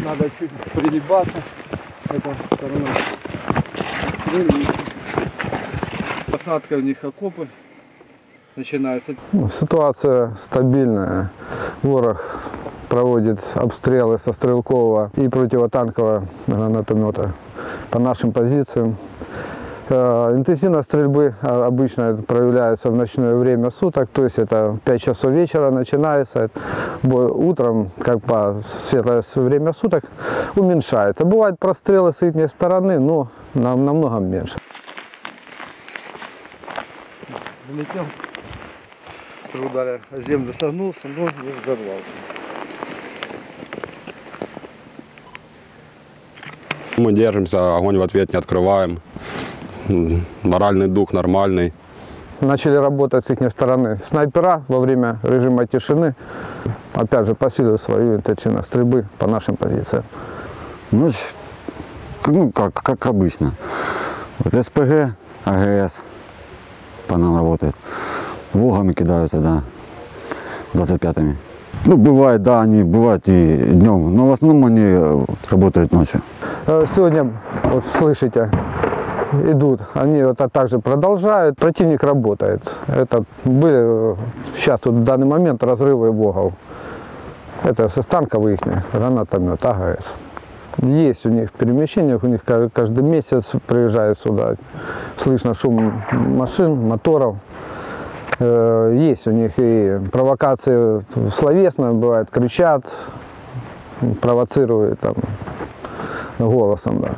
надо чуть пригибаться. Эта сторона. Прыгнуть. Посадка у них окопы начинается. Ну, Ситуация стабильная. Ворог проводит обстрелы со стрелкового и противотанкового гранатомета по нашим позициям. Э, Интенсивность стрельбы а, обычно проявляется в ночное время суток, то есть это 5 часов вечера начинается, утром, как по светлое время суток, уменьшается. Бывают прострелы с их стороны, но нам намного меньше. Залетел. При ударе землю согнулся, но не взорвался. Мы держимся, огонь в ответ не открываем. Моральный дух нормальный. начали работать с их стороны снайпера во время режима тишины. Опять же, посилили свою интенсивность стрельбы по нашим позициям. Ночь, ну как, как обычно. Вот СПГ, АГС по нам работает. Волгами кидаются, да, 25-ми. Ну, бывает, да, они бывают и днем, но в основном они э, работают ночью. Э, Сегодня, вот слышите, идут, они вот так также продолжают. Противник работает. Это были э, сейчас тут в данный момент разрывы ВОГов. Это со станков их, гранатомет, АГС. Есть у них перемещения, у них ка- каждый месяц приезжают сюда. Слышно шум машин, моторов. Э, Есть у них и провокации словесно бывает, кричат, провоцируют там голосом. Да.